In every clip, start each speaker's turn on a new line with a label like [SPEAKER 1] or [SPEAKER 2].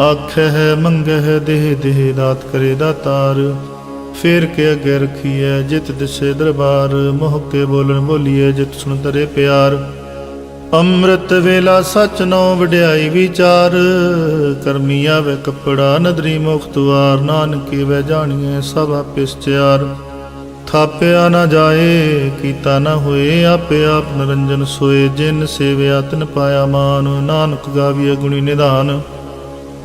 [SPEAKER 1] ਆਖੈ ਮੰਗਹਿ ਦੇਹ ਦੇਹ ਦਾਤ ਕਰੇ ਦਾਤਾਰ ਫੇਰ ਕੇ ਅਗੇ ਰਖੀਐ, ਜਿਤ ਦਿਸੇ ਦਰਬਾਰ। ਮੋਹ ਕੇ ਬੋਲਣ ਬੋਲੀਐ, ਜਿਤ ਸੁਣ ਤਰੇ ਪਿਆਰ। ਅੰਮ੍ਰਿਤ ਵੇਲਾ ਸਚ ਨੋ ਵਡਿਆਈ ਵਿਚਾਰ। ਕਰਮੀ ਆਵੇ ਕਪੜਾ ਨਦਰੀ ਮੁਖਤਵਾਰ ਨਾਨਕੇ ਵੈ ਜਾਣੀਐ, ਸਭ ਆਪਿਸਚਾਰ ਥਾਪਿਆ ਨਾ ਜਾਏ, ਕੀਤਾ ਨਾ ਹੋਏ, ਆਪੇ ਆਪ ਨਰੰਜਨ ਸੋਏ। ਜਿਨ ਸੇਵਿਆ, ਤਿਨ ਪਾਇਆ ਮਾਨ। ਨਾਨਕ ਗਾਵੀਏ ਗੁਣੀ ਨਿਧਾਨ।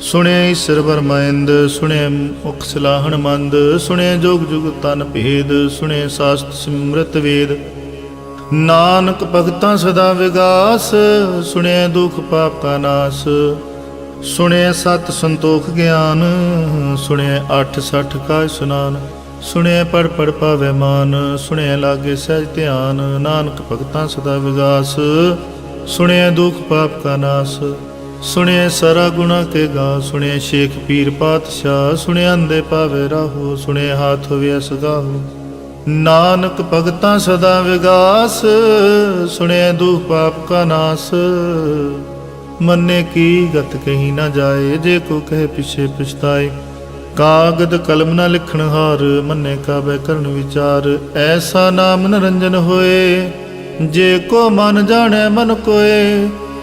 [SPEAKER 1] ਸੁਣਿਆ ਈਸ਼ਰ ਬਰਮੈਂਦ ਸੁਣਿਐ ਮੁਖ ਸਲਾਹਣ ਮੰਦ, ਸੁਣਿਆ ਜੋਗ ਜੁਗ ਤਨ ਭੇਦ ਸੁਣਿਐ ਸਾਸਤ ਸਿਮਰਤ ਵੇਦ। ਨਾਨਕ ਭਗਤਾਂ ਸਦਾ ਵਿਗਾਸ, ਸੁਣਿਆ ਦੁਖ ਪਾਪ ਕਾ ਨਾਸ। ਸੁਣਿਆ ਸਤ ਸੰਤੋਖ ਗਿਆਨ, ਸੁਣਿਆ ਅੱਠ ਸਠ ਕਾ ਸੁਨਾਨ। ਸੁਣਿਆ ਪੜ ਪੜ ਪਾਵੇ ਮਾਨ, ਸੁਣਿਆ ਲਾਗੇ ਸਹਿਜ ਧਿਆਨ, ਨਾਨਕ ਭਗਤਾਂ ਸਦਾ ਵਿਗਾਸ। ਸੁਣਿਆ ਦੁਖ ਪਾਪ ਕਾ ਨਾਸ। ਸੁਣਿਐ ਸਾਰਾ ਗੁਣਾ ਕੇ ਗਾ, ਸੁਣਿਐ ਸ਼ੇਖ ਪੀਰ ਪਾਤਸ਼ਾਹ, ਸੁਣਿਐ ਅੰਦੇ ਪਾਵੇ ਰਾਹੋ, ਸੁਣਿਐ ਹਾਥ ਹੋਵੇ ਸਗਾਹੋ ਨਾਨਕ ਭਗਤਾਂ ਸਦਾ ਵਿਗਾਸ, ਸੁਣਿਐ ਦੁਖ ਪਾਪ ਕਾ ਨਾਸ। ਮੰਨੇ ਕੀ ਗਤ ਕਹੀ ਨਾ ਜਾਏ, ਜੇ ਕੋ ਕਹੇ ਪਿਛੇ ਪਛਤਾਏ। ਕਾਗਦ ਕਲਮ ਨਾ ਲਿਖਣ ਹਾਰ, ਮੰਨੇ ਕਾਬੇ ਕਰਨ ਵਿਚਾਰ। ਐਸਾ ਨਾਮ ਨਰੰਜਨ ਹੋਏ, ਜੇ ਕੋ ਮਨ ਜਾਣੈ ਮਨ ਕੋਏ।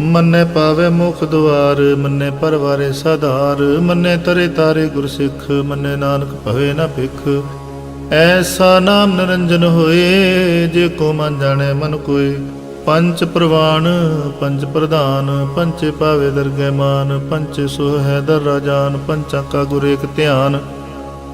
[SPEAKER 1] ਮੰਨੇ ਪਾਵੇ ਮੁਖ ਦੁਆਰ, ਮੰਨੇ ਪਰਵਾਰੇ ਸਾਧਾਰ, ਮੰਨੇ ਤਰੇ ਤਾਰੇ ਗੁਰਸਿੱਖ, ਮੰਨੇ ਨਾਨਕ ਭਵੇ ਨਾ ਭਿਖ। ਐਸਾ ਨਾਮ ਨਿਰੰਜਨ ਹੋਏ, ਜੇ ਕੋ ਮਨ ਜਾਣੈ ਮਨ ਕੋਈ ਪੰਚ ਪ੍ਰਵਾਨ ਪੰਚ ਪ੍ਰਧਾਨ ਪੰਚੇ ਪਾਵੇ ਦਰਗਹਿ ਮਾਨ ਪੰਚੇ ਸੋ ਹੈ ਦਰ ਰਾਜਾਨ ਪੰਚਾਂ ਕਾ ਗੁਰ ਏਕ ਧਿਆਨ।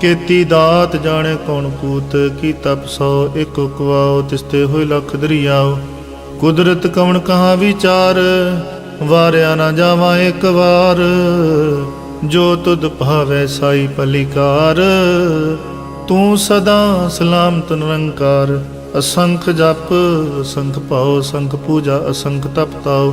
[SPEAKER 1] ਕੀਤੀ ਦਾਤ ਜਾਣੇ ਕੌਣ ਕੂਤ ਕੀ ਤਪ ਸੋ ਇਕ ਕੁਆਓ ਤਿਸਤੇ ਹੋਏ ਲਖ ਦਰਿਆਓ। ਕੁਦਰਤ ਕਵਣ ਕਹਾ ਵਿਚਾਰ, ਵਾਰਿਆ ਨਾ ਜਾਵਾਂ ਇੱਕ ਵਾਰ। ਜੋ ਤੁਧ ਭਾਵੈ ਸਾਈ ਪਲਿਕਾਰ, ਤੂੰ ਸਦਾ ਸਲਾਮਤ ਨਿਰੰਕਾਰ। ਅਸੰਖ ਜਪ, ਅਸੰਖ ਭਾਉ, ਅਸੰਖ ਪੂਜਾ, ਅਸੰਖ ਤਪ ਤਾਉ।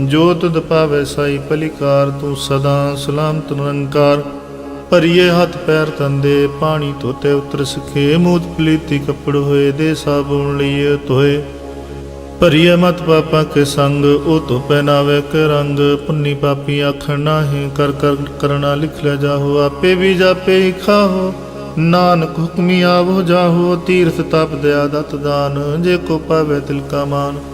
[SPEAKER 1] ਜੋ ਤੁਧ ਪਾਵੇ ਸਾਈ ਪਲਿਕਾਰ, ਤੂੰ ਸਦਾ ਸਲਾਮਤ ਨਿਰੰਕਾਰ। ਭਰੀਏ ਹੱਥ ਪੈਰ ਤੰਦੇ, ਪਾਣੀ ਧੋਤੇ ਉਤਰ ਸਖੇ। ਮੂਤ ਪਲੀਤੀ ਕੱਪੜ ਹੋਏ, ਦੇ ਸਾਬੂਨ ਲਈਏ ਧੋਏ ਭਰੀਏ ਮਤ ਪਾਪਾ ਕੇ ਸੰਗ, ਉਹ ਧੋ ਪਹਿਨਾਵੇ ਕੇ ਰੰਗ। ਪੁੰਨੀ ਪਾਪੀ ਆਖਣ ਨਾਹੀਂ, ਕਰ ਕਰ ਕਰਨਾ ਲਿਖ ਲੈ ਜਾਹੋ। ਆਪੇ ਵੀ ਜਾਪੇ ਹੀ ਖਾਹੋ। ਨਾਨਕ ਹੁਕਮੀ ਆਵੋ ਜਾਹੋ। ਤੀਰਥ ਤਪ ਦਿਆ ਦਤ ਦਾਨ। ਜੇ ਕੋ ਪਾਵੇ ਤਿਲ ਕਾ ਮਾਨ।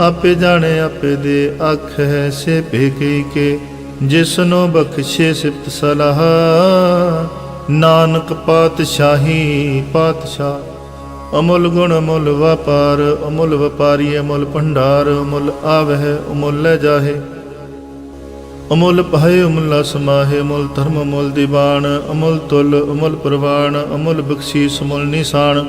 [SPEAKER 1] ਆਪੇ ਜਾਣੇ ਆਪੇ ਦੇ ਅੱਖ ਹੈ ਸੇ ਭੇਕੇ ਕੇ, ਜਿਸਨੋ ਬਖਸ਼ੇ ਸਿਫਤ ਸਲਾਹ। ਨਾਨਕ ਪਾਤਸ਼ਾਹੀ, ਪਾਤਸ਼ਾਹ। ਅਮੁੱਲ ਗੁਣ ਅਮੁੱਲ ਵਪਾਰ, ਅਮੁੱਲ ਵਪਾਰੀ ਅਮੁੱਲ ਭੰਡਾਰ, ਅਮੁੱਲ ਆਵਹਿ, ਅਮੁੱਲ ਲੈ ਜਾਹੇ। ਅਮੁੱਲ ਭਏ, ਅਮੁੱਲ ਸਮਾਹੇ ਅਮੁੱਲ ਧਰਮ ਅਮੁੱਲ ਦੀਵਾਨ, ਅਮੁੱਲ ਤੁਲ ਅਮੁੱਲ ਪ੍ਰਵਾਨ, ਅਮੁੱਲ ਬਖਸ਼ੀਸ ਅਮੁੱਲ ਨਿਸ਼ਾਨ।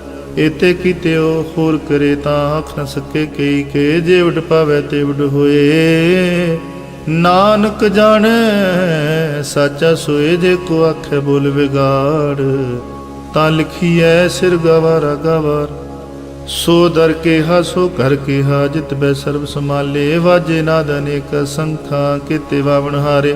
[SPEAKER 1] ਏਤੇ ਕੀਤੇ ਉਹ ਹੋਰ ਕਰੇ ਤਾਂ ਆਖ ਨ ਸਕੇ ਕਈ ਕੇ, ਜੇ ਵਡ ਪਾਵੇ ਤੇ ਵਡ ਹੋਏ। ਨਾਨਕ ਜਾਣੈ, ਸਾਚਾ ਸੋਏ ਜੇ ਕੋ ਆਖੇ ਬੋਲ ਵਿਗਾੜ। ਤਾਂ ਲਿਖੀਐ, ਸਿਰ ਗਵਾਰਾ ਗਵਾਰ। ਸੋ ਦਰ ਕੇਹਾ, ਸੋ ਘਰ ਕੇਹਾ, ਜਿਤ ਬੈ ਸਰਬ ਸਮਾਲੇ ਵਾਜੇ ਨਾਦ ਅਨੇਕ ਸੰਖਾ, ਕੀਤੇ ਵਾਵਣ ਹਾਰੇ।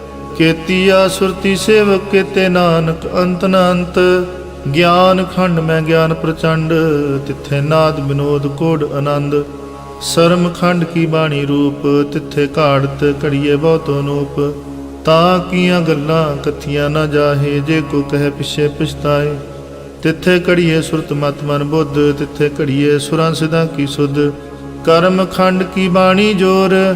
[SPEAKER 1] ਕੇਤੀਆ ਸੁਰਤੀ ਸੇਵਕ ਕੇਤੇ ਨਾਨਕ, ਅੰਤ ਨ ਅੰਤ। ਗਿਆਨ ਖੰਡ ਮੈਂ ਗਿਆਨ ਪ੍ਰਚੰਡ, ਤਿੱਥੇ ਨਾਦ ਬਿਨੋਦ ਕੋਡ ਆਨੰਦ। ਸਰਮ ਖੰਡ ਕੀ ਬਾਣੀ ਰੂਪ, ਤਿੱਥੇ ਘਾੜਤ ਘੜੀਏ ਬਹੁਤੋ ਨੂਪ। ਤਾਂ ਕੀਆਂ ਗੱਲਾਂ ਕਥੀਆਂ ਨਾ ਜਾਹੇ, ਜੇ ਕੋ ਕਹੇ ਪਿਛੇ ਪਛਤਾਏ। ਤਿੱਥੇ ਘੜੀਏ ਸੁਰਤ ਮਤ ਮਨ ਬੁੱਧ, ਤਿੱਥੇ ਘੜੀਏ ਸੁਰਾਂ ਸਿਧਾਂ ਕੀ ਸੁਧ। ਕਰਮ ਖੰਡ ਕੀ ਬਾਣੀ ਜੋਰ